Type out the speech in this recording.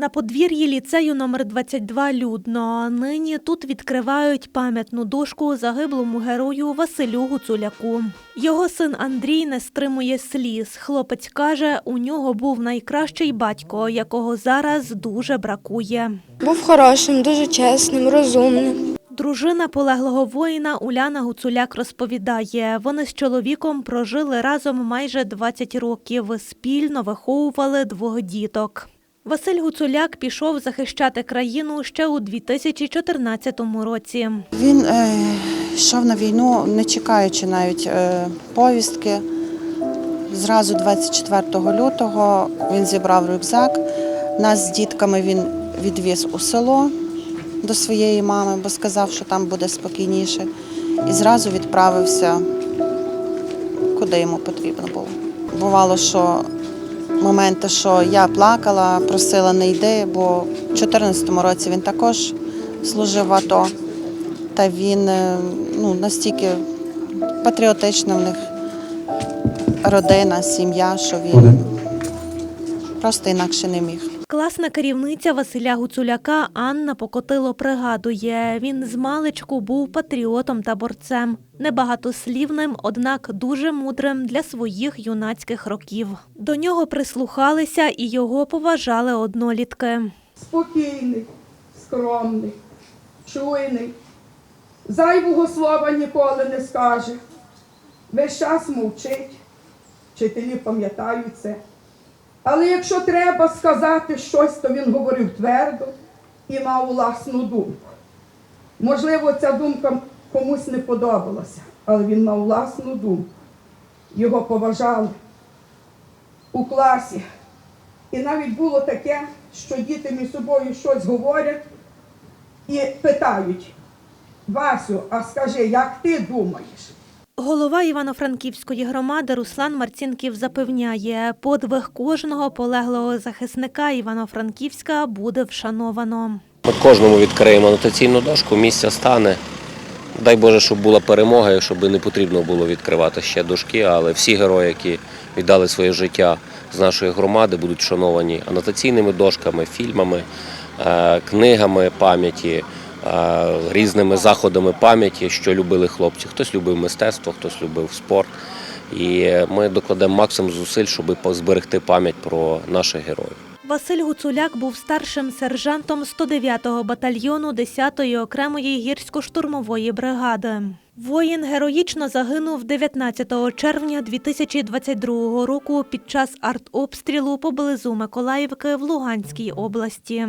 На подвір'ї ліцею номер 22 людно. Нині тут відкривають пам'ятну дошку загиблому герою Василю Гуцуляку. Його син Андрій не стримує сліз. Хлопець каже, у нього був найкращий батько, якого зараз дуже бракує. Був хорошим, дуже чесним, розумним. Дружина полеглого воїна Уляна Гуцуляк розповідає, вони з чоловіком прожили разом майже 20 років, спільно виховували двох діток. Василь Гуцуляк пішов захищати країну ще у 2014 році. Він е, йшов на війну, не чекаючи навіть е, повістки. Зразу 24 лютого він зібрав рюкзак. Нас з дітками він відвіз у село до своєї мами, бо сказав, що там буде спокійніше. І зразу відправився, куди йому потрібно було. Бувало, що моменти, що я плакала, просила не йди, бо в 2014 році він також служив в АТО. Та він е, ну, настільки патріотична в них родина, сім'я, що він просто інакше не міг. Класна керівниця Василя Гуцуляка Анна Покотило пригадує, він з маличку був патріотом та борцем, небагатослівним, однак дуже мудрим для своїх юнацьких років. До нього прислухалися і його поважали однолітки. спокійний, скромний, чуйний, зайвого слова ніколи не скаже. Весь час мовчить, вчителі пам'ятають це. Але якщо треба сказати щось, то він говорив твердо і мав власну думку. Можливо, ця думка комусь не подобалася, але він мав власну думку. Його поважали у класі. І навіть було таке, що діти між собою щось говорять і питають, Васю, а скажи, як ти думаєш? Голова Івано-Франківської громади Руслан Марцінків запевняє, подвиг кожного полеглого захисника Івано-Франківська буде вшановано. Ми кожному відкриємо анотаційну дошку, місця стане. Дай Боже, щоб була перемога, і щоб не потрібно було відкривати ще дошки, але всі герої, які віддали своє життя з нашої громади, будуть вшановані анотаційними дошками, фільмами, е, книгами пам'яті, різними заходами пам'яті, що любили хлопці. Хтось любив мистецтво, хтось любив спорт. І ми докладемо максимум зусиль, щоб зберегти пам'ять про наших героїв. Василь Гуцуляк був старшим сержантом 109-го батальйону 10-ї окремої гірсько-штурмової бригади. Воїн героїчно загинув 19 червня 2022 року під час артобстрілу поблизу Миколаївки в Луганській області.